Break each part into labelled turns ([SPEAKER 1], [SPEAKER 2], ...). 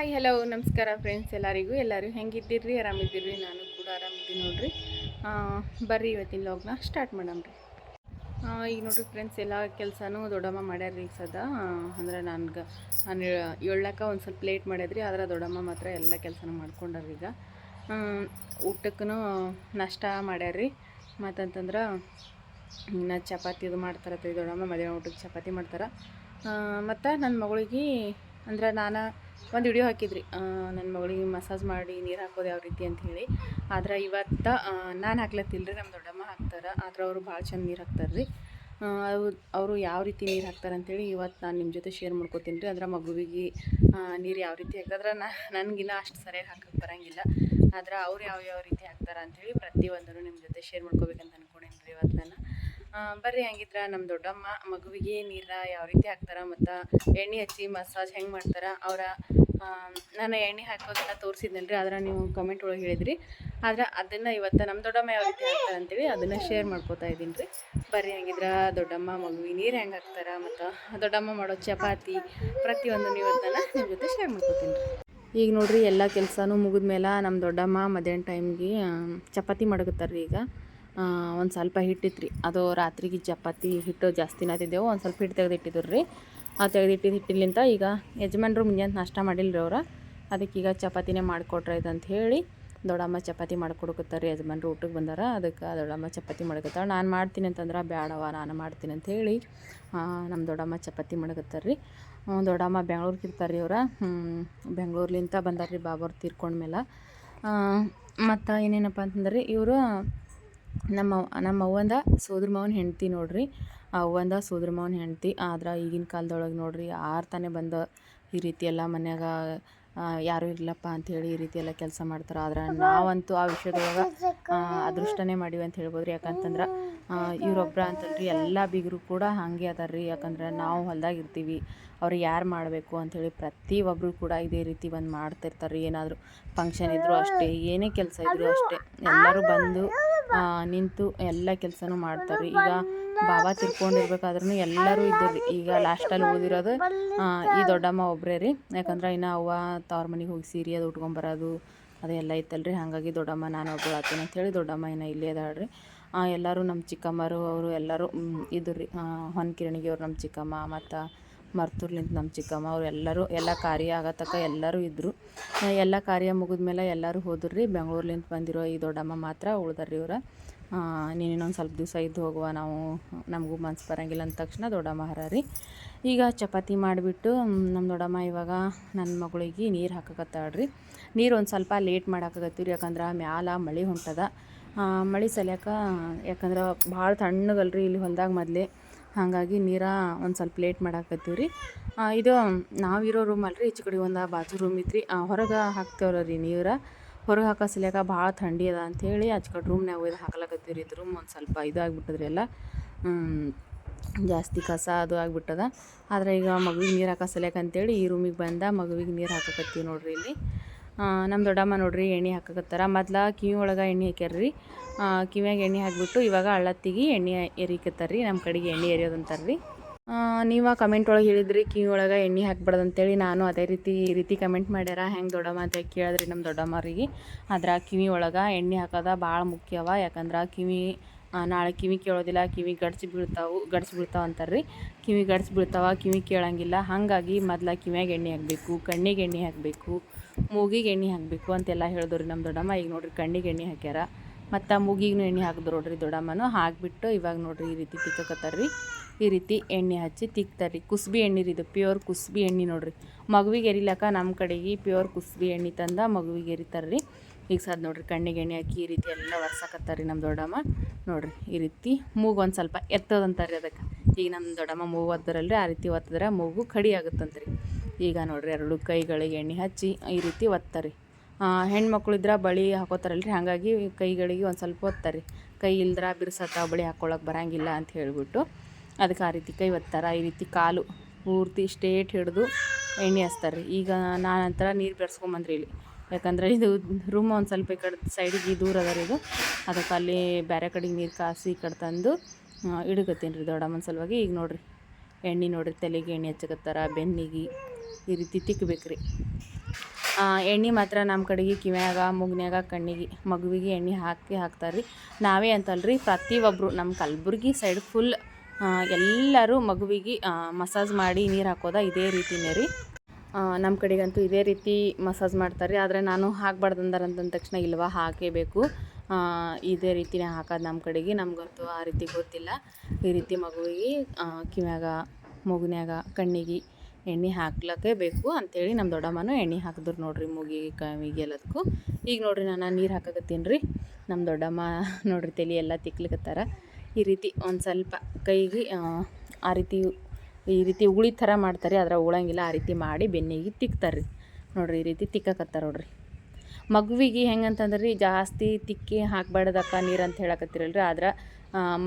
[SPEAKER 1] Hi hello ನಮಸ್ಕಾರ friends ಎಲ್ಲರಿಗೂ. ಎಲ್ಲರೂ ಹೆಂಗಿದ್ದೀರಿ? ಆರಾಮಿದ್ದೀರಿ? ನಾನು ಕೂಡ ಆರಾಮಿದ್ದೀನಿ ನೋಡ್ರಿ. ಬರ್ರಿ ಇವತ್ತಿನ ಲಾಗ್ನ ಸ್ಟಾರ್ಟ್ ಮಾಡಮ್ರಿ ರೀ. ಈಗ ನೋಡ್ರಿ ಫ್ರೆಂಡ್ಸ್ ಎಲ್ಲ ಕೆಲಸನೂ ದೊಡ್ಡಮ್ಮ ಮಾಡ್ಯಾರ್ರಿ ಈಗ ಸದ ಅಂದ್ರೆ ನನ್ಗೆ, ನಾನು ಏಳಕ್ಕ ಒಂದು ಸ್ವಲ್ಪ ಲೇಟ್ ಮಾಡ್ಯಾದ್ರಿ, ಆದ್ರೆ ದೊಡ್ಡಮ್ಮ ಮಾತ್ರ ಎಲ್ಲ ಕೆಲಸನೂ ಮಾಡ್ಕೊಂಡಾರ್ರಿ ಈಗ. ಊಟಕ್ಕೂ ನಷ್ಟ ಮಾಡ್ಯಾರ್ರಿ. ಮತ್ತಂತಂದ್ರೆ ಇನ್ನು ಚಪಾತಿ ಇದು ಮಾಡ್ತಾರತ್ರಿ ದೊಡ್ಡಮ್ಮ, ಮಧ್ಯಾಹ್ನ ಊಟಕ್ಕೆ ಚಪಾತಿ ಮಾಡ್ತಾರೆ. ಮತ್ತು ನನ್ನ ಮಗಳಿಗೆ ಅಂದ್ರೆ ನಾನು ಒಂದು ವಿಡಿಯೋ ಹಾಕಿದ್ರಿ ನನ್ನ ಮಗಳಿಗೆ ಮಸಾಜ್ ಮಾಡಿ ನೀರು ಹಾಕೋದು ಯಾವ ರೀತಿ ಅಂತ ಹೇಳಿ. ಆದ್ರೆ ಇವತ್ತು ನಾನು ಹಾಕ್ಲತ್ತಿಲ್ಲ ರೀ ನಮ್ಮ ದೊಡ್ಡಮ್ಮ ಹಾಕ್ತಾರೆ, ಆದ್ರೆ ಅವರು ಭಾಳ ಚಂದ ನೀರು ಹಾಕ್ತಾರೆ ರೀ ಅವರು ಯಾವ ರೀತಿ ನೀರು ಹಾಕ್ತಾರೆ ಅಂತೇಳಿ ಇವತ್ತು ನಾನು ನಿಮ್ಮ ಜೊತೆ ಶೇರ್ ಮಾಡ್ಕೋತೀನಿ ರೀ, ಅಂದ್ರೆ ಮಗುವಿಗೆ ನೀರು ಯಾವ ರೀತಿ ಹಾಕಿದ್ರೆ ನಾ ನನಗಿಲ್ಲ ಅಷ್ಟು ಸರಿಯಾಗಿ ಹಾಕಕ್ಕೆ ಬರೋಂಗಿಲ್ಲ. ಆದ್ರೆ ಅವ್ರು ಯಾವ ಯಾವ ರೀತಿ ಹಾಕ್ತಾರೆ ಅಂಥೇಳಿ ಪ್ರತಿಯೊಂದನ್ನು ನಿಮ್ಮ ಜೊತೆ ಶೇರ್ ಮಾಡ್ಕೋಬೇಕಂತ ಅನ್ಕೊಂಡೇನಿ ರೀ ಇವತ್ತು ನಾನು. ಬರ್ರಿ ಹಂಗಿದ್ರ ನಮ್ಮ ದೊಡ್ಡಮ್ಮ ಮಗುವಿಗೆ ನೀರ ಯಾವ ರೀತಿ ಹಾಕ್ತಾರೆ ಮತ್ತು ಎಣ್ಣೆ ಹಚ್ಚಿ ಮಸಾಜ್ ಹೆಂಗೆ ಮಾಡ್ತಾರೆ ಅವರ ನಾನು ಎಣ್ಣೆ ಹಾಕೋದನ್ನ ತೋರಿಸಿದ್ನಲ್ರಿ, ಆದ್ರೆ ನೀವು ಕಮೆಂಟ್ ಒಳಗೆ ಹೇಳಿದ್ರಿ. ಆದ್ರೆ ಅದನ್ನು ಇವತ್ತು ನಮ್ಮ ದೊಡ್ಡಮ್ಮ ಯಾವ ರೀತಿ ಹಾಕ್ತಾರ ಅಂತೇಳಿ ಅದನ್ನು ಶೇರ್ ಮಾಡ್ಕೋತಾ ಇದ್ದೀನಿ ರೀ ಬರ್ರಿ ಹಂಗಿದ್ರ ದೊಡ್ಡಮ್ಮ ಮಗುವಿಗೆ ನೀರು ಹೆಂಗೆ ಹಾಕ್ತಾರೆ ಮತ್ತು ದೊಡ್ಡಮ್ಮ ಮಾಡೋ ಚಪಾತಿ ಪ್ರತಿಯೊಂದನ್ನು ಇವತ್ತನ್ನ ನಾನು ನಿಮ್ಮ ಜೊತೆ ಶೇರ್ ಮಾಡ್ಕೋತೀನಿ. ರೀ ಈಗ ನೋಡ್ರಿ ಎಲ್ಲ ಕೆಲಸನೂ ಮುಗಿದ್ಮೇಲೆ ನಮ್ಮ ದೊಡ್ಡಮ್ಮ ಮಧ್ಯಾಹ್ನ ಟೈಮ್ಗೆ ಚಪಾತಿ ಮಾಡಕತ್ತಾರೆ ಈಗ. ಒಂದು ಸ್ವಲ್ಪ ಹಿಟ್ಟಿತ್ತು ರೀ ಅದು ರಾತ್ರಿಗೆ ಚಪಾತಿ ಹಿಟ್ಟು ಜಾಸ್ತಿ ನಾತಿದ್ದೆವು ಒಂದು ಸ್ವಲ್ಪ ಹಿಟ್ಟು ತೆಗೆದಿಟ್ಟಿದ್ರು ರೀ ಆ ತೆಗೆದಿಟ್ಟಿದ್ದು ಹಿಟ್ಟಿಲಿಂತ ಈಗ ಯಜಮಾನ್ರು ಮುಂಜಾನೆ ನಾಷ್ಟ ಮಾಡಿಲ್ಲ ಅವ್ರು. ಅದಕ್ಕೆ ಈಗ ಚಪಾತಿನೇ ಮಾಡಿಕೊಟ್ರೆ ಅಂತ ಹೇಳಿ ದೊಡ್ಡಮ್ಮ ಚಪಾತಿ ಮಾಡ್ಕೊಡಕತ್ತಾರೆ ರೀ ಯಜಮಾನ್ರು ಊಟಕ್ಕೆ ಬಂದಾರ. ಅದಕ್ಕೆ ದೊಡ್ಡಮ್ಮ ಚಪಾತಿ ಮಾಡಕತ್ತಾಳ ನಾನು ಮಾಡ್ತೀನಿ ಅಂತಂದ್ರೆ ಬ್ಯಾಡವ ನಾನು ಮಾಡ್ತೀನಿ ಅಂತ ಹೇಳಿ ನಮ್ಮ ದೊಡ್ಡಮ್ಮ ಚಪಾತಿ ಮಾಡ್ಕೊತಾರೆ ರೀ ದೊಡ್ಡಮ್ಮ ಬೆಂಗ್ಳೂರಿಗೆ ಇರ್ತಾರೆ ರೀ ಅವ್ರ ಬೆಂಗ್ಳೂರ್ಲಿಂತ ಬಂದಾರ ರೀ ಬಾಬವ್ರು ತೀರ್ಕೊಂಡ್ಮೇಲೆ ಮತ್ತು ಏನೇನಪ್ಪ ಅಂತಂದ್ರೆ ಇವರು ನಮ್ಮ ನಮ್ಮ ಅವ್ವಂದ ಸೋದ್ರ ಮಾವನ ಹೆಂಡತಿ ನೋಡ್ರಿ. ಆ ಅವ್ವಂದ ಸೋದ್ರ ಮಾವನ ಹೆಂಡತಿ ಆದ್ರೆ ಈಗಿನ ಕಾಲದೊಳಗೆ ನೋಡ್ರಿ ಆರು ತಾನೇ ಬಂದ ಈ ರೀತಿ ಎಲ್ಲ ಮನ್ಯಾಗ ಯಾರೂ ಇರ್ಲಪ್ಪ ಅಂಥೇಳಿ ಈ ರೀತಿ ಎಲ್ಲ ಕೆಲಸ ಮಾಡ್ತಾರೆ. ಆದ್ರೆ ನಾವಂತೂ ಆ ವಿಷಯದೊಳಗೆ ಅದೃಷ್ಟನೇ ಮಾಡೀವಿ ಅಂತ ಹೇಳ್ಬೋದು ಯಾಕಂತಂದ್ರೆ ಇವರೊಬ್ಬರ ಅಂತಲ್ರಿ ಎಲ್ಲ ಬೀಗರು ಕೂಡ ಹಾಗೆ ಅದಾರ ರೀ ಯಾಕಂದ್ರೆ ನಾವು ಹೊಲ್ದಾಗ ಇರ್ತೀವಿ. ಅವ್ರು ಯಾರು ಮಾಡಬೇಕು ಅಂಥೇಳಿ ಪ್ರತಿಯೊಬ್ಬರು ಕೂಡ ಇದೇ ರೀತಿ ಬಂದು ಮಾಡ್ತಿರ್ತಾರೆ. ಏನಾದರೂ ಫಂಕ್ಷನ್ ಇದ್ದರೂ ಅಷ್ಟೇ ಏನೇ ಕೆಲಸ ಇದ್ದರೂ ಅಷ್ಟೇ. ಎಲ್ಲರೂ ಬಂದು ನಿಂತು ಎಲ್ಲ ಕೆಲಸನೂ ಮಾಡ್ತಾರೆ. ಈಗ ಬಾಬಾ ತಿರ್ಕೊಂಡಿರ್ಬೇಕಾದ್ರೂ ಎಲ್ಲರೂ ಇದ್ದರು ಈಗ ಲಾಸ್ಟಲ್ಲಿ ಉಳಿದಿರೋದು ಈ ದೊಡ್ಡಮ್ಮ ಒಬ್ಬರೇ ರೀ. ಯಾಕಂದ್ರೆ ಇನ್ನು ಅವ್ವ ತವ್ರ ಮನೆಗೆ ಹೋಗಿ ಸೀರೆ ಅದು ಉಟ್ಕೊಂಬರೋದು ಅದೆಲ್ಲ ಇತ್ತಲ್ರಿ. ಹಾಗಾಗಿ ದೊಡ್ಡಮ್ಮ ನಾನು ಒಬ್ಬಳು ಆತೀನಿ ಅಂಥೇಳಿ ದೊಡ್ಡಮ್ಮ ಇನ್ನು ಇಲ್ಲೇ ಅದಾಳ್ರಿ. ಎಲ್ಲರೂ ನಮ್ಮ ಚಿಕ್ಕಮ್ಮರು ಅವರು ಎಲ್ಲರೂ ಇದ್ರು ರೀ ಹೊನ್ಕಿರಣಿಗೆ ಅವ್ರು ನಮ್ಮ ಚಿಕ್ಕಮ್ಮ ಮತ್ತು ಮರ್ತೂರ್ಲಿಂತ ನಮ್ಮ ಚಿಕ್ಕಮ್ಮ ಅವ್ರು ಎಲ್ಲರೂ ಎಲ್ಲ ಕಾರ್ಯ ಆಗತಕ್ಕ ಎಲ್ಲರೂ ಇದ್ದರು ಎಲ್ಲ ಕಾರ್ಯ ಮುಗಿದ್ಮೇಲೆ ಎಲ್ಲರೂ ಹೋದ್ರು. ರೀ ಬೆಂಗಳೂರ್ಲಿಂದ ಬಂದಿರೋ ಈ ದೊಡ್ಡಮ್ಮ ಮಾತ್ರ ಉಳ್ದಾರ್ರಿ ಇವ್ರು. ನೀನು ಇನ್ನೊಂದು ಸ್ವಲ್ಪ ದಿವಸ ಇದ್ದು ಹೋಗುವ, ನಾವು, ನಮಗೂ ಮನ್ಸು ಬರೋಂಗಿಲ್ಲ ಅಂದ ತಕ್ಷಣ ದೊಡ್ಡಮ್ಮ ಹರ ರೀ. ಈಗ ಚಪಾತಿ ಮಾಡಿಬಿಟ್ಟು ನಮ್ಮ ದೊಡ್ಡಮ್ಮ ಇವಾಗ ನನ್ನ ಮಗಳಿಗೆ ನೀರು ಹಾಕಕತ್ತಾಳ್ರಿ. ನೀರು ಒಂದು ಸ್ವಲ್ಪ ಲೇಟ್ ಮಾಡಾಕತ್ತೀವಿ ಯಾಕಂದ್ರೆ ಮ್ಯಾಲ ಮಳೆ ಹೊಂಟದ. ಮಳೆ ಸಲ್ಯಾಕ ಯಾಕಂದ್ರೆ ಭಾಳ ತಣ್ಣಗಲ್ರಿ ಇಲ್ಲಿ ಹೊಲ್ದಾಗ ಮೊದಲೇ. ಹಾಗಾಗಿ ನೀರ ಒಂದು ಸ್ವಲ್ಪ ಲೇಟ್ ಮಾಡಾಕತ್ತೀವಿ ರೀ ಇದು ನಾವಿರೋ ರೂಮ್ ಅಲ್ರಿ, ಈಚೆ ಕಡೆ ಒಂದು ಬಾಜು ರೂಮ್ ಇತ್ತು ಹೊರಗೆ ಹಾಕ್ತೇವ್ರ ರೀ ನೀರು. ಹೊರಗೆ ಹಾಕೋ ಸಲ್ಯಾಕ ಭಾಳ ಥಂಡಿ ಅದ ಅಂಥೇಳಿ ಆಚೆ ಕಡೆ ರೂಮ್ನಾಗ ಒಯ್ದು ಹಾಕ್ಲಕತ್ತೀವಿ ರೀ ಇದು ರೂಮ್ ಒಂದು ಸ್ವಲ್ಪ ಇದು ಆಗ್ಬಿಟ್ಟದ್ರಿ ಎಲ್ಲ. ಜಾಸ್ತಿ ಕಸ ಅದು ಆಗಿಬಿಟ್ಟದ. ಆದ್ರೆ ಈಗ ಮಗುವಿಗೆ ನೀರು ಹಾಕೋ ಸಲ್ಯಾಕ ಅಂತೇಳಿ ಈ ರೂಮಿಗೆ ಬಂದ ಮಗುವಿಗೆ ನೀರು ಹಾಕಕತ್ತೀವಿ ನೋಡ್ರಿ ಇಲ್ಲಿ. ನಮ್ಮ ದೊಡ್ಡಮ್ಮ ನೋಡ್ರಿ ಎಣ್ಣೆ ಹಾಕಕತ್ತಾರ. ಮೊದ್ಲ ಕಿವಿ ಒಳಗೆ ಎಣ್ಣೆ ಹಾಕ್ಯಾರ್ರಿ. ಕಿವಿಯಾಗ ಎಣ್ಣೆ ಹಾಕಿಬಿಟ್ಟು ಇವಾಗ ಹಳ್ಳತ್ತಿಗೆ ಎಣ್ಣೆ ಎರಿಕತ್ತಾರ ರೀ ನಮ್ಮ ಕಡೆಗೆ ಎಣ್ಣೆ ಎರಿಯೋದು ಅಂತಾರೆ ರೀ ನೀವು ಕಮೆಂಟ್ ಒಳಗೆ ಹೇಳಿದ್ರಿ ಕಿವಿ ಒಳಗೆ ಎಣ್ಣೆ ಹಾಕ್ಬಾರ್ದು ಅಂತೇಳಿ ನಾನು ಅದೇ ರೀತಿ ಈ ರೀತಿ ಕಮೆಂಟ್ ಮಾಡ್ಯಾರ ಹೆಂಗೆ ದೊಡ್ಡಮ್ಮ ಅಂತ ಕೇಳಿದ್ರಿ ನಮ್ಮ ದೊಡ್ಡಮ್ಮರಿಗೆ ಆದ್ರೆ ಕಿವಿ ಒಳಗೆ ಎಣ್ಣೆ ಹಾಕೋದ ಭಾಳ ಮುಖ್ಯವ ಯಾಕಂದ್ರೆ ಕಿವಿ ಆ, ನಾಳೆ ಕಿವಿ ಕೇಳೋದಿಲ್ಲ ಕಿವಿ ಗಡ್ಸಿ ಬೀಳ್ತಾವು ಗಡ್ಸಿ ಬೀಳ್ತಾವ ಅಂತಾರ್ರಿ. ಕಿವಿ ಗಡ್ಸಿ ಬೀಳ್ತಾವ ಕಿವಿ ಕೇಳಂಗಿಲ್ಲ ಹಾಗಾಗಿ ಮೊದ್ಲು ಕಿವಿಯಾಗ ಎಣ್ಣೆ ಹಾಕಬೇಕು ಕಣ್ಣಿಗೆ ಎಣ್ಣೆ ಹಾಕಬೇಕು ಮೂಗಿಗೆ ಎಣ್ಣೆ ಹಾಕಬೇಕು ಅಂತೆಲ್ಲ ಹೇಳಿದ್ರು ನಮ್ಮ ದೊಡ್ಡಮ್ಮ. ಈಗ ನೋಡ್ರಿ ಕಣ್ಣಿಗೆ ಎಣ್ಣೆ ಹಾಕ್ಯಾರ. ಮತ್ತು ಮೂಗಿಗೂ ಎಣ್ಣೆ ಹಾಕಿದ್ರು ನೋಡ್ರಿ ದೊಡ್ಡಮ್ಮನು. ಹಾಕಿಬಿಟ್ಟು ಇವಾಗ ನೋಡ್ರಿ ಈ ರೀತಿ ತಿಕ್ಕೋತಾರೆ ರೀ ಈ ರೀತಿ ಎಣ್ಣೆ ಹಚ್ಚಿ ತಿಕ್ತಾರೆ ರೀ ಕುಸ್ಬಿ ಎಣ್ಣೆ ರೀ ಇದು. ಪ್ಯೂರ್ ಕುಸ್ಬಿ ಎಣ್ಣೆ ನೋಡ್ರಿ. ಮಗುವಿಗೆ ಎರಿಲಕ್ಕ ನಮ್ಮ ಕಡೆಗೆ ಪ್ಯೂರ್ ಕುಸ್ಬಿ ಎಣ್ಣೆ ತಂದ ಮಗುವಿಗೆ ಎರಿತಾರೆ ರೀ ಈಗ ಸದ್ ನೋಡ್ರಿ ಕಣ್ಣಿಗೆ ಎಣ್ಣೆ ಹಾಕಿ ಈ ರೀತಿ ಎಲ್ಲ ಒರ್ಸಕತ್ತಾರೆ ರೀ ನಮ್ಮ ದೊಡ್ಡಮ್ಮ. ನೋಡ್ರಿ ಈ ರೀತಿ ಮೂಗು ಒಂದು ಸ್ವಲ್ಪ ಎತ್ತದಂತಾರೆ ಅದಕ್ಕೆ. ಈಗ ನಮ್ಮ ದೊಡ್ಡಮ್ಮ ಮೂಗು ಒತ್ತರಲ್ರಿ ಆ ರೀತಿ ಒತ್ತದ್ರೆ ಮೂಗು ಕಡಿ ಆಗುತ್ತಂತ್ರಿ ಈಗ ನೋಡ್ರಿ ಎರಡು ಕೈಗಳಿಗೆ ಎಣ್ಣೆ ಹಚ್ಚಿ ಈ ರೀತಿ ಒತ್ತಾರೆ. ಹೆಣ್ಮಕ್ಳು ಇದ್ರೆ ಬಳಿ ಹಾಕೋತಾರಲ್ರಿ. ಹಾಗಾಗಿ ಕೈಗಳಿಗೆ ಒಂದು ಸ್ವಲ್ಪ ಒತ್ತಾರೆ ಕೈ ಇಲ್ದ್ರೆ ಬಿರ್ಸತ್ತ, ಬಳಿ ಹಾಕ್ಕೊಳಕ್ಕೆ ಬರಂಗಿಲ್ಲ ಅಂತ ಹೇಳಿಬಿಟ್ಟು ಅದಕ್ಕೆ ಆ ರೀತಿ ಕೈ ಒತ್ತಾರೆ. ಈ ರೀತಿ ಕಾಲು ಪೂರ್ತಿ ಸ್ಟೇಟ್ ಹಿಡಿದು ಎಣ್ಣೆ ಹಚ್ತಾರೆ ಈಗ ನಾನಂತರ ನೀರು ಬೆರೆಸ್ಕೊಂಬಂದ್ರಿ ಇಲ್ಲಿ. ಯಾಕಂದ್ರೆ ಇದು ರೂಮ್ ಒಂದು ಸ್ವಲ್ಪ ಈ ಕಡೆ ಸೈಡಿಗೆ ದೂರ ಅದ ರೀ ಇದು. ಅದಕ್ಕೆ ಅಲ್ಲಿ ಬೇರೆ ಕಡೆಗೆ ನೀರು ಕಾಸಿ ಈ ಕಡೆ ತಂದು ಇಡಕತ್ತೀನಿ ರೀ ದೊಡ್ಡಮ್ಮನ ಸಲುವಾಗಿ. ಈಗ ನೋಡಿರಿ, ಎಣ್ಣೆ ನೋಡಿರಿ, ತಲೆಗೆ ಎಣ್ಣೆ ಹಚ್ಚಕತ್ತಾರ, ಬೆನ್ನಿಗೆ ಈ ರೀತಿ ತಿಕ್ಕಬೇಕು ರೀ ಎಣ್ಣೆ ಮಾತ್ರ ನಮ್ಮ ಕಡೆಗೆ ಕಿವ್ಯಾಗ, ಮುಗ್ನ್ಯಾಗ, ಕಣ್ಣಿಗೆ, ಮಗುವಿಗೆ ಎಣ್ಣೆ ಹಾಕಿ ಹಾಕ್ತಾರೆ ರೀ ನಾವೇ ಅಂತಲ್ರಿ ಪ್ರತಿಯೊಬ್ಬರು ನಮ್ಮ ಕಲಬುರ್ಗಿ ಸೈಡ್ ಫುಲ್ ಎಲ್ಲರೂ ಮಗುವಿಗೆ ಮಸಾಜ್ ಮಾಡಿ ನೀರು ಹಾಕೋದ ಇದೇ ರೀತಿನೇ ರೀ. ನಮ್ಮ ಕಡೆಗಂತೂ ಇದೇ ರೀತಿ ಮಸಾಜ್ ಮಾಡ್ತಾರೆ ಆದರೆ ನಾನು ಹಾಕ್ಬಾರ್ದು ಅಂತಂದ ತಕ್ಷಣ ಇಲ್ವಾ ಹಾಕೇಬೇಕು ಇದೇ ರೀತಿನೇ ಹಾಕೋದು ನಮ್ಮ ಕಡೆಗೆ. ನಮಗಂತೂ ಆ ರೀತಿ ಗೊತ್ತಿಲ್ಲ. ಈ ರೀತಿ ಮಗುವಿಗೆ ಕಿವ್ಯಾಗ, ಮೂಗ್ನ್ಯಾಗ, ಕಣ್ಣಿಗೆ ಎಣ್ಣೆ ಹಾಕ್ಲಕ್ಕೆ ಬೇಕು ಅಂತೇಳಿ ನಮ್ಮ ದೊಡ್ಡಮ್ಮನೂ ಎಣ್ಣೆ ಹಾಕಿದ್ರು ನೋಡಿರಿ ಮೂಗಿಗೆ ಕವಿಗೆ ಎಲ್ಲದಕ್ಕೂ. ಈಗ ನೋಡ್ರಿ ನಾನು ನೀರು ಹಾಕಕತ್ತೀನಿ ರೀ ನಮ್ಮ ದೊಡ್ಡಮ್ಮ ನೋಡ್ರಿ ತಲೆ ಎಲ್ಲ ತಿಕ್ಲಿಕತ್ತಾರ. ಈ ರೀತಿ ಒಂದು ಸ್ವಲ್ಪ ಕೈಗೆ ಆ, ರೀತಿ ಈ ರೀತಿ ಉಳಿ ಥರ ಮಾಡ್ತಾರೆ ಅದರ ಉಳಂಗಿಲ್ಲ ಆ ರೀತಿ ಮಾಡಿ ಬೆನ್ನಿಗೆ ತಿಕ್ತಾರೆ ರೀ ನೋಡ್ರಿ ಈ ರೀತಿ ತಿಕ್ಕಕತ್ತಾರ ನೋಡ್ರಿ. ಮಗುವಿಗೆ ಹೆಂಗಂತಂದ್ರೆ ರೀ ಜಾಸ್ತಿ ತಿಕ್ಕಿ ಹಾಕ್ಬಾರ್ದಕ್ಕ ನೀರು ಅಂತ ಹೇಳಕತ್ತಿರಲ್ರಿ ಆದ್ರೆ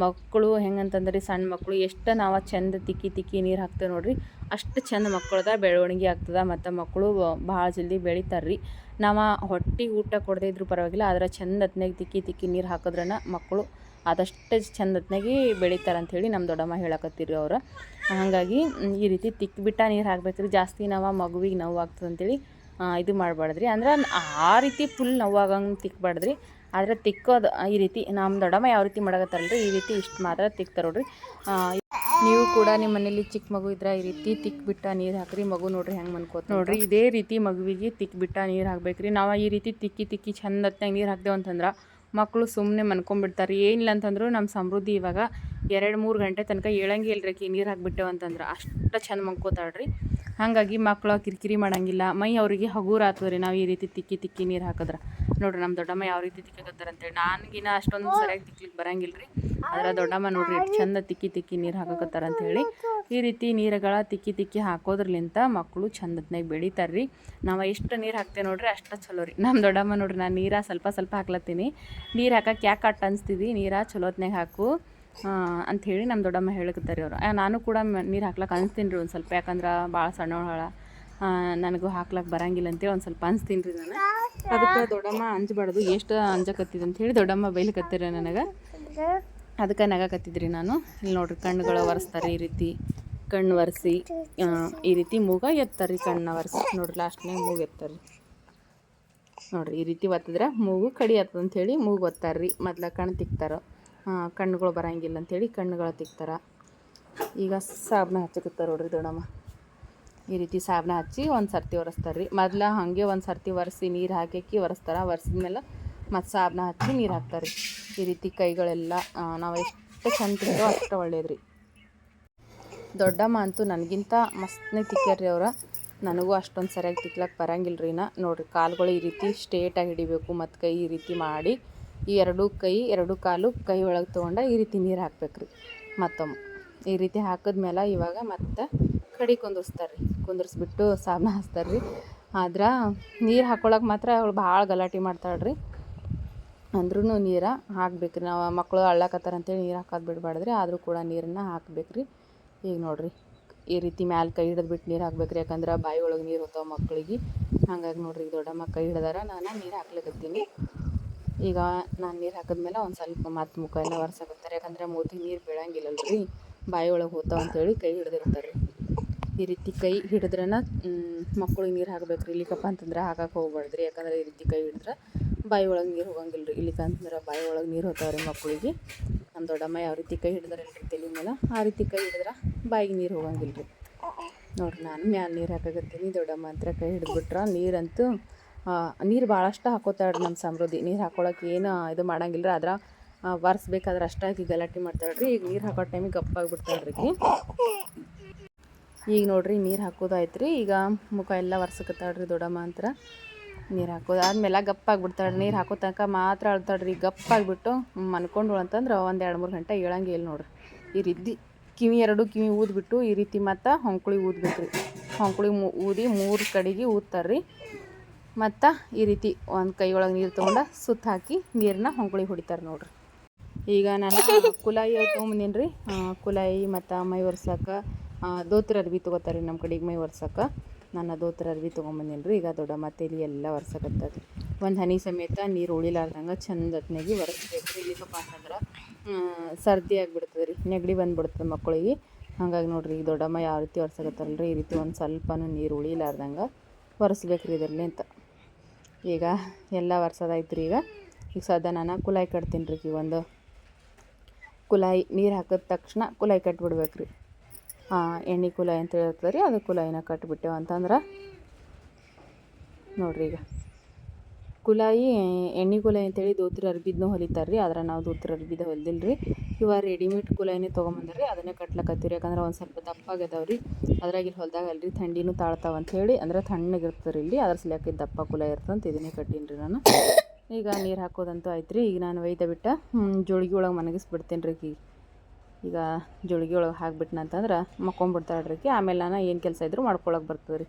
[SPEAKER 1] ಮಕ್ಕಳು ಹೆಂಗಂತಂದ್ರೆ ಸಣ್ಣ ಮಕ್ಕಳು ಎಷ್ಟು ನಾವು ಚೆಂದ ತಿಕ್ಕಿ ತಿಕ್ಕಿ ನೀರು ಹಾಕ್ತೇವೆ ನೋಡ್ರಿ, ಅಷ್ಟು ಚೆಂದ ಮಕ್ಕಳದ ಬೆಳವಣಿಗೆ ಆಗ್ತದೆ ಮತ್ತು ಮಕ್ಕಳು ಭಾಳ ಜಲ್ದಿ ಬೆಳಿತಾರೆ ರೀ ನಾವು ಹೊಟ್ಟೆ ಊಟ ಕೊಡದೇ ಇದ್ರೂ ಪರವಾಗಿಲ್ಲ, ಆದ್ರೆ ಚೆಂದ ಹೊತ್ನಾಗ ತಿಕ್ಕಿ ತಿಕ್ಕಿ ನೀರು ಹಾಕಿದ್ರನ ಮಕ್ಕಳು ಆದಷ್ಟು ಚೆಂದ ಹೊತ್ನಾಗಿ ಬೆಳಿತಾರೆ ಅಂಥೇಳಿ ನಮ್ಮ ದೊಡ್ಡಮ್ಮ ಹೇಳಕತ್ತೀರಿ ಅವ್ರು. ಹಾಗಾಗಿ ಈ ರೀತಿ ತಿಕ್ಕಿಬಿಟ್ಟ ನೀರು ಹಾಕ್ಬೇಕ್ರಿ, ಜಾಸ್ತಿ ನಾವು ಮಗುವಿಗೆ ನೋವು ಆಗ್ತದೆ ಅಂತೇಳಿ ಇದು ಮಾಡಬಾರ್ದ್ರಿ. ಅಂದ್ರೆ ಆ ರೀತಿ ಫುಲ್ ನೋವಾಗಂಗೆ ತಿಕ್ಬಾರ್ದ್ರಿ. ಆದ್ರೆ ತಿಕ್ಕೋದು ಈ ರೀತಿ ನಮ್ಮ ದೊಡ್ಡಮ್ಮ ಯಾವ ರೀತಿ ಮಾಡಕತ್ತಾರಲ್ರಿ ಈ ರೀತಿ ಇಷ್ಟು ಮಾತ್ರ ತಿಕ್ತಾರೆ ನೋಡ್ರಿ. ನೀವು ಕೂಡ ನಿಮ್ಮ ಮನೇಲಿ ಚಿಕ್ಕ ಮಗು ಇದ್ರೆ ಈ ರೀತಿ ತಿಕ್ಬಿಟ್ಟ ನೀರು ಹಾಕ್ರಿ, ಮಗು ನೋಡ್ರಿ ಹೆಂಗೆ ಮನ್ಕೋತ ನೋಡ್ರಿ, ಇದೇ ರೀತಿ ಮಗುವಿಗೆ ತಿಕ್ಬಿಟ್ಟ ನೀರು ಹಾಕ್ಬೇಕ್ರಿ. ನಾವು ಈ ರೀತಿ ತಿಕ್ಕಿ ತಿಕ್ಕಿ ಚಂದ ಹೊತ್ನಾಗ ನೀರು ಹಾಕ್ದೇವು ಅಂತಂದ್ರೆ ಮಕ್ಕಳು ಸುಮ್ಮನೆ ಮನ್ಕೊಂಬಿಡ್ತಾರೆ. ಏನಿಲ್ಲ ಅಂತಂದ್ರೂ ನಮ್ಮ ಸಮೃದ್ಧಿ ಇವಾಗ ಎರಡು ಮೂರು ಗಂಟೆ ತನಕ ಏಳಂಗೆ ಇಲ್ರಿ ನೀರು ಹಾಕ್ಬಿಟ್ಟೆವು ಅಂತಂದ್ರೆ. ಅಷ್ಟು ಚಂದ ಮನ್ಕೋತಾಳ್ರಿ. ಹಾಗಾಗಿ ಮಕ್ಕಳು ಕಿರಿಕಿರಿ ಮಾಡಂಗಿಲ್ಲ. ಮೈ ಅವರಿಗೆ ಹಗುರ ಆತದ್ರಿ ನಾವು ಈ ರೀತಿ ತಿಕ್ಕಿ ತಿಕ್ಕಿ ನೀರು ಹಾಕಿದ್ರೆ. ನೋಡ್ರಿ ನಮ್ಮ ದೊಡ್ಡಮ್ಮ ಯಾವ ರೀತಿ ತಿಕ್ಕಕತ್ತಾರ ಅಂತೇಳಿ ನನಗಿನ ಅಷ್ಟೊಂದು ಸರಿಯಾಗಿ ತಿಕ್ಲಿಕ್ಕೆ ಬರಂಗಿಲ್ಲ ರೀ ಆದ್ರೆ ದೊಡ್ಡಮ್ಮ ನೋಡ್ರಿ ಎಷ್ಟು ಚಂದ ತಿಕ್ಕಿ ತಿಕ್ಕಿ ನೀರು ಹಾಕಕತ್ತಾರ ಅಂತೇಳಿ ಈ ರೀತಿ ನೀರುಗಳ ತಿಕ್ಕಿ ತಿಕ್ಕಿ ಹಾಕೋದ್ರಲಿಂತ ಮಕ್ಕಳು ಚಂದತ್ನಾಗ ಬೆಳಿತಾರೆ ರೀ ನಾವು ಎಷ್ಟು ನೀರು ಹಾಕ್ತೇವೆ ನೋಡ್ರಿ ಅಷ್ಟು ಚಲೋ ರೀ. ನಮ್ಮ ದೊಡ್ಡಮ್ಮ ನೋಡ್ರಿ ನಾನು ನೀರ ಸ್ವಲ್ಪ ಸ್ವಲ್ಪ ಹಾಕ್ಲತ್ತೀನಿ. ನೀರು ಹಾಕಕ್ಕೆ ಯಾಕೆ ಅಟ್ ಅನ್ಸ್ತಿದ್ವಿ ನೀರ ಚಲೋತ್ನಾಗ ಹಾಕು ಹಾಕು ಹೇಳಿ ನಮ್ಮ ದೊಡ್ಡಮ್ಮ ಹೇಳಕತ್ತಾರೆ ಅವರು. ನಾನು ಕೂಡ ನೀರು ಹಾಕ್ಲಕ್ಕೆ ಅನ್ಸ್ತೀನಿ ರೀ ಒಂದು ಸ್ವಲ್ಪ. ಯಾಕಂದ್ರೆ ಭಾಳ ಸಣ್ಣವಳ ನನಗೂ ಹಾಕ್ಲಕ್ಕೆ ಬರಂಗಿಲ್ಲ ಅಂತೇಳಿ ಒಂದು ಸ್ವಲ್ಪ ಅನ್ಸ್ತೀನಿ ರೀ ನಾನು. ಅದಕ್ಕೆ ದೊಡ್ಡಮ್ಮ ಅಂಜಬಾರ್ದು, ಎಷ್ಟು ಅಂಜಕತ್ತಿದೆ ಅಂತ ಹೇಳಿ ದೊಡ್ಡಮ್ಮ ಬೈಲಿಕತ್ತೀರ ನನಗೆ. ಅದಕ್ಕೆ ನಗಕತ್ತಿದ್ರಿ ನಾನು. ಇಲ್ಲಿ ನೋಡ್ರಿ ಕಣ್ಣುಗಳು ಒರೆಸ್ತಾರೆ ಈ ರೀತಿ. ಕಣ್ಣು ಒರೆಸಿ ಈ ರೀತಿ ಮೂಗ ಎತ್ತಾರೆ ಕಣ್ಣು ಒರೆಸಿ. ನೋಡ್ರಿ ಲಾಸ್ಟ್ನಾಗ ಮೂಗು ಎತ್ತಾರೆ ನೋಡ್ರಿ ಈ ರೀತಿ ಒತ್ತಿದ್ರೆ ಮೂಗು ಕಡಿ ಅಂಥೇಳಿ ಮೂಗು ಒತ್ತಾರೆ ರೀ. ಮೊದ್ಲು ಕಣ್ಣು ತಿಕ್ತಾರ. ಕಣ್ಣುಗಳು ಬರಂಗಿಲ್ಲ ಅಂಥೇಳಿ ಕಣ್ಣುಗಳು ತಿಕ್ತಾರ. ಈಗ ಸಾಬನ ಹಚ್ಚಕತ್ತಾರ ನೋಡ್ರಿ ದೊಡ್ಡಮ್ಮ. ಈ ರೀತಿ ಸಾಬನ ಹಚ್ಚಿ ಒಂದು ಸರ್ತಿ ಒರೆಸ್ತಾರೆ ರೀ ಮೊದ್ಲು ಹಾಗೆ ಒಂದು ಸರ್ತಿ ಒರೆಸಿ ನೀರು ಹಾಕಿ ಒರೆಸ್ತಾರೆ. ಒರೆಸಿದ್ಮೇಲೆ ಮತ್ತು ಸಾಬನ ಹಚ್ಚಿ ನೀರು ಹಾಕ್ತಾರೆ ರೀ ಈ ರೀತಿ ಕೈಗಳೆಲ್ಲ ನಾವು ಎಷ್ಟು ಚಂದ ತಿಂದೋ ಅಷ್ಟು ಒಳ್ಳೇದು ರೀ ದೊಡ್ಡಮ್ಮ ಅಂತೂ ನನಗಿಂತ ಮಸ್ತ್ನೇ ತಿಕ್ಕ್ಯಾರ್ರಿ ಅವ್ರ. ನನಗೂ ಅಷ್ಟೊಂದು ಸರಿಯಾಗಿ ತಿಕ್ಲಕ್ಕೆ ಬರಂಗಿಲ್ಲ ರೀ ನಾ ನೋಡಿರಿ ಕಾಲುಗಳು ಈ ರೀತಿ ಸ್ಟ್ರೇಟಾಗಿ ಹಿಡಿಬೇಕು ಮತ್ತು ಕೈ ಈ ರೀತಿ ಮಾಡಿ ಈ ಎರಡೂ ಕೈ, ಎರಡೂ ಕಾಲು ಕೈ ಒಳಗೆ ತೊಗೊಂಡ ಈ ರೀತಿ ನೀರು ಹಾಕ್ಬೇಕು ರೀ ಮತ್ತೊಮ್ಮೆ. ಈ ರೀತಿ ಹಾಕಿದ್ಮೇಲೆ ಇವಾಗ ಮತ್ತೆ ಕಡಿ ಕುಂದಿಸ್ತಾರೆ ರೀ ಕುಂದಿರ್ಸ್ಬಿಟ್ಟು ಸಾಮಾನು ಹಚ್ತಾರೆ ರೀ ಆದ್ರೆ ನೀರು ಹಾಕೊಳಕ್ಕೆ ಮಾತ್ರ ಅವಳು ಭಾಳ ಗಲಾಟೆ ಮಾಡ್ತಾಳೆ ರೀ ಅಂದ್ರೂ ನೀರು ಹಾಕ್ಬೇಕು ರೀ ನಾವು ಮಕ್ಕಳು ಅಳ್ಳಕತ್ತಾರ ಅಂತೇಳಿ ನೀರು ಹಾಕೋದು ಬಿಡಬಾರ್ದ್ರಿ. ಆದರೂ ಕೂಡ ನೀರನ್ನು ಹಾಕ್ಬೇಕು ರೀ ಈಗ ನೋಡಿರಿ, ಈ ರೀತಿ ಮ್ಯಾಲೆ ಕೈ ಹಿಡಿದ್ಬಿಟ್ಟು ನೀರು ಹಾಕ್ಬೇಕು ರೀ ಯಾಕಂದ್ರೆ ಬಾಯಿ ಒಳಗೆ ನೀರು ಹೋಗ್ತಾವೆ ಮಕ್ಕಳಿಗೆ ಹಂಗಾಗಿ ನೋಡಿರಿ ದೊಡ್ಡಮ್ಮ ಕೈ ಹಿಡ್ದಾರ. ನಾನು ನೀರು ಹಾಕ್ಲಿಕತ್ತೀನಿ. ಈಗ ನಾನು ನೀರು ಹಾಕಿದ್ಮೇಲೆ ಒಂದು ಸ್ವಲ್ಪ ಮತ್ತು ಮುಖ ಎಲ್ಲ ಒರೆಸಾಕತ್ತಾರೆ. ಯಾಕಂದ್ರೆ ಮೂತಿ ನೀರು ಬೀಳಂಗಿಲ್ಲಲ್ರಿ. ಬಾಯಿ ಒಳಗೆ ಹೋಗ್ತಾವ ಅಂತೇಳಿ ಕೈ ಹಿಡ್ದಿರ್ತಾರೆ ಈ ರೀತಿ ಕೈ ಹಿಡಿದ್ರನ ಮಕ್ಕಳಿಗೆ ನೀರು ಹಾಕ್ಬೇಕು ರೀ ಇಲ್ಲಿಕಪ್ಪ ಅಂತಂದ್ರೆ ಹಾಕಕ್ಕೆ ಹೋಗ್ಬಾರ್ದು ರೀ ಯಾಕಂದ್ರೆ ಈ ರೀತಿ ಕೈ ಹಿಡಿದ್ರೆ ಬಾಯಿ ಒಳಗೆ ನೀರು ಹೋಗಂಗಿಲ್ಲ ರೀ ಇಲ್ಲಿಕ ಅಂತಂದ್ರೆ ಬಾಯಿ ಒಳಗೆ ನೀರು ಹೋಗ್ತಾವ್ರಿ ಮಕ್ಕಳಿಗೆ. ನಮ್ಮ ದೊಡ್ಡಮ್ಮ ಯಾವ ರೀತಿ ಕೈ ಹಿಡಿದಾರಲ್ರಿ ತಲೆ ಮೇಲೆ ಆ ರೀತಿ ಕೈ ಹಿಡಿದ್ರೆ ಬಾಯಿಗೆ ನೀರು ಹೋಗಂಗಿಲ್ಲ ರೀ ನೋಡ್ರಿ, ನಾನು ಮ್ಯಾಲ ನೀರು ಹಾಕಕತ್ತೀನಿ. ದೊಡ್ಡಮ್ಮ ಹತ್ರ ಕೈ ಹಿಡಿದ್ಬಿಟ್ರೆ, ನೀರಂತೂ ನೀರು ಭಾಳಷ್ಟು ಹಾಕೋತಾಳ್ರಿ ನಮ್ಮ ಸಮೃದ್ಧಿ. ನೀರು ಹಾಕೊಳಕ್ಕೆ ಏನು ಇದು ಮಾಡಂಗಿಲ್ಲ ರೀ ಆದ್ರೆ ಒರೆಸ್ಬೇಕಾದ್ರೆ ಅಷ್ಟಾಗಿ ಗಲಾಟೆ ಮಾಡ್ತಾಳ್ರಿ. ಈಗ ನೀರು ಹಾಕೋ ಟೈಮಿಗೆ ಗಪ್ಪಾಗಿ ಆಕಿ ಈಗ ನೋಡ್ರಿ ನೀರು ಹಾಕೋದಾಯ್ತು ರೀ ಈಗ ಮುಖ ಎಲ್ಲ ಒರ್ಸಕತ್ತಾಳ್ರಿ ದೊಡ್ಡಮ್ಮ ಅಂತರ ನೀರು ಹಾಕೋದು ಆದ್ಮೇಲೆ ಗಪ್ಪಾಗಿ ನೀರು ಹಾಕೋ ತನಕ ಮಾತ್ರ ಅಳ್ತಾಳ್ರಿ ಗಪ್ಪಾಗಿಬಿಟ್ಟು ಮನ್ಕೊಂಡು ಅಂತಂದ್ರೆ ಒಂದು ಎರಡು ಮೂರು ಗಂಟೆ ಹೇಳಂಗೆ ಇಲ್ಲ ನೋಡ್ರಿ. ಈ ರೀತಿ ಕಿವಿ ಎರಡು ಕಿವಿ ಊದ್ಬಿಟ್ಟು ಈ ರೀತಿ ಮತ್ತು ಹೊಂಕುಳಿ ಊದ್ಬೇಕು ರೀ ಹೊಂಕುಳಿ ಮೂ ಊದಿ ಮೂರು ಕಡೆಗೆ ಊದ್ತಾರೆ ರೀ. ಮತ್ತು ಈ ರೀತಿ ಒಂದು ಕೈ ಒಳಗೆ ನೀರು ತೊಗೊಂಡು ಸುತ್ತ ಹಾಕಿ ನೀರನ್ನ ಹೊಂಕುಳಿ ಹೊಡಿತಾರೆ ನೋಡ್ರಿ. ಈಗ ನಾನು ಕುಲಾಯಿ ತೊಗೊಂಬಂದೀನಿ ರೀ ಕುಲಾಯಿ ಮತ್ತು ಮೈ ಒರ್ಸಕ್ಕೆ ದೋತ್ರ ಅರ್ವಿ ತೊಗೋತಾರೆ ನಮ್ಮ ಕಡೆಗೆ ಮೈ ಒರ್ಸಕ್ಕೆ. ನಾನು ದೋತ್ರ ಅರ್ವಿ ತೊಗೊಂಬಂದೀನಿ ರೀ ಈಗ ದೊಡ್ಡಮ್ಮ ತಲೆ ಎಲ್ಲ ಒರ್ಸಕತ್ತದ ಒಂದು ಹನಿ ಸಮೇತ ನೀರು ಉಳಿಲಾರ್ದಂಗೆ ಚಂದ ಹೊತ್ನಾಗಿ ಒರೆಸ್ಬೇಕು ರೀ ಇಲ್ಲಿಕಪ್ಪ ಅಂತಂದ್ರೆ ಸರ್ದಿ ಆಗಿಬಿಡ್ತದೆ ರೀ ನೆಗಡಿ ಬಂದುಬಿಡ್ತದೆ ಮಕ್ಕಳಿಗೆ ಹಾಗಾಗಿ ನೋಡ್ರಿ, ಈಗ ದೊಡ್ಡಮ್ಮ ಯಾವ ರೀತಿ ಒರ್ಸಕತ್ತಾರಲ್ರಿ ಈ ರೀತಿ ಒಂದು ಸ್ವಲ್ಪನೂ ನೀರು ಉಳಿಲಾರ್ದಂಗೆ ಒರೆಸ್ಬೇಕು ರೀ ಇದರಲ್ಲಿ ಅಂತ. ಈಗ ಎಲ್ಲ ಒರ್ಸೋದಾಯ್ತು ರೀ ಈಗ. ಈಗ ಸದಾ ನಾನು ಕುಲಾಯಿ ಕಟ್ತೀನಿ ರೀ ಈಗ ಒಂದು. ಕುಲಾಯಿ ನೀರು ಹಾಕಿದ ತಕ್ಷಣ ಕುಲಾಯಿ ಕಟ್ಬಿಡ್ಬೇಕು ರೀ ಎಣ್ಣೆ ಕುಲಾಯಿ ಅಂತ ಹೇಳ್ತದೆ ರೀ, ಅದು ಕುಲಾಯಿನ ಕಟ್ಬಿಟ್ಟೆವು ಅಂತಂದ್ರೆ. ನೋಡ್ರಿ ಈಗ. ಕುಲಾಯಿ, ಎಣ್ಣೆ ಕುಲಾಯಿ ಅಂತೇಳಿ ದೋತ್ರ ಅರ್ಬಿದ್ನೂ ಹೊಲಿತಾರೆ ರೀ, ಆದ್ರೆ ನಾವು ದೋತ್ರ ಅರ್ಬಿದ ಹೊಲ್ದಿಲ್ಲ ರೀ ಇವಾಗ ರೆಡಿಮೇಡ್ ಕುಲಾಯಿನೇ ತೊಗೊಂಬಂದ್ರೆ ರೀ, ಅದನ್ನೇ ಕಟ್ಲಕತ್ತೀವಿ ಯಾಕಂದ್ರೆ ಒಂದು ಸ್ವಲ್ಪ ದಪ್ಪಾಗ್ಯದಾವ ರೀ. ಅದ್ರಾಗ ಇಲ್ಲಿ ಹೊಲ್ದಾಗ ಅಲ್ರಿ ಥಂಡಿನೂ ತಾಳ್ತಾವ ಅಂತ ಹೇಳಿ, ಅಂದ್ರೆ ತಣ್ಣಗಿರ್ತದೆ ಇಲ್ಲಿ, ಅದ್ರ ಸಲಕ್ಕೆ ದಪ್ಪ ಕುಲಾಯಿ ಇರ್ತಂತ ಇದನ್ನೇ ಕಟ್ಟೀನಿ ರೀ ನಾನು. ಈಗ ನೀರು ಹಾಕೋದಂತೂ ಆಯ್ತು ರೀ ಈಗ ನಾನು ಒಯ್ದ ಬಿಟ್ಟ ಜೋಳಿಗೆ ಒಳಗೆ ಮನಗಿಸ್ಬಿಡ್ತೀನಿ ರೀ ಈಗ. ಈಗ ಜೋಳಿಗೆ ಒಳಗೆ ಹಾಕ್ಬಿಟ್ನಂತಂದ್ರೆ ಮಕ್ಕೊಂಬಿಡ್ತಾಳೆ ರೀ ಆಮೇಲೆ ನಾನು ಏನು ಕೆಲಸ ಇದ್ದರೂ ಮಾಡ್ಕೊಳಕ್ಕೆ ಬರ್ತದೆ ರೀ